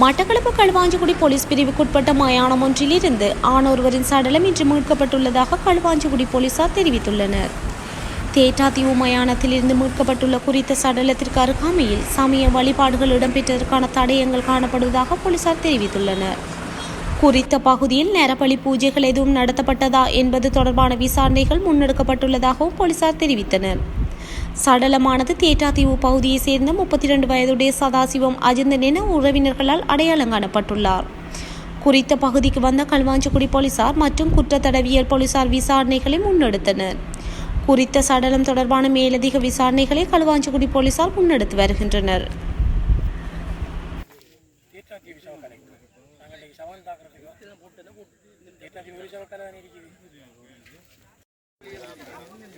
Batticaloa Kaluvanchikudy police பிரிவுக்குட்பட்ட மயானம் ஒன்றிலிருந்து ஆணொருவரின் சடலம் இன்று மீட்கப்பட்டுள்ளதாக களுவாஞ்சிக்குடி போலீசார் தெரிவித்துள்ளனர். தேட்டாத்தீவு மயானத்திலிருந்து மீட்கப்பட்டுள்ள குறித்த சடலத்திற்கு அருகாமையில் சமய வழிபாடுகள் இடம்பெற்றதற்கான தடயங்கள் காணப்படுவதாக போலீசார் தெரிவித்துள்ளனர். குறித்த பகுதியில் நேரப்பலி பூஜைகள் எதுவும் நடத்தப்பட்டதா என்பது தொடர்பான விசாரணைகள் முன்னெடுக்கப்பட்டுள்ளதாகவும் போலீசார் தெரிவித்தனர். சடலமானது தேட்டாத்தீவு பகுதியைச் சேர்ந்த முப்பத்தி இரண்டு வயதுடைய சதாசிவம் அஜந்தன் என உறவினர்களால் அடையாளம் காணப்பட்டுள்ளார். குறித்த பகுதிக்கு வந்த கல்வாஞ்சிக்குடி போலீசார் மற்றும் குற்றத்தடவியல் போலீசார் விசாரணைகளை முன்னெடுத்தனர். குறித்த சடலம் தொடர்பான மேலதிக விசாரணைகளை களுவாஞ்சிக்குடி போலீசார் முன்னெடுத்து வருகின்றனர். தேட்டாத்தி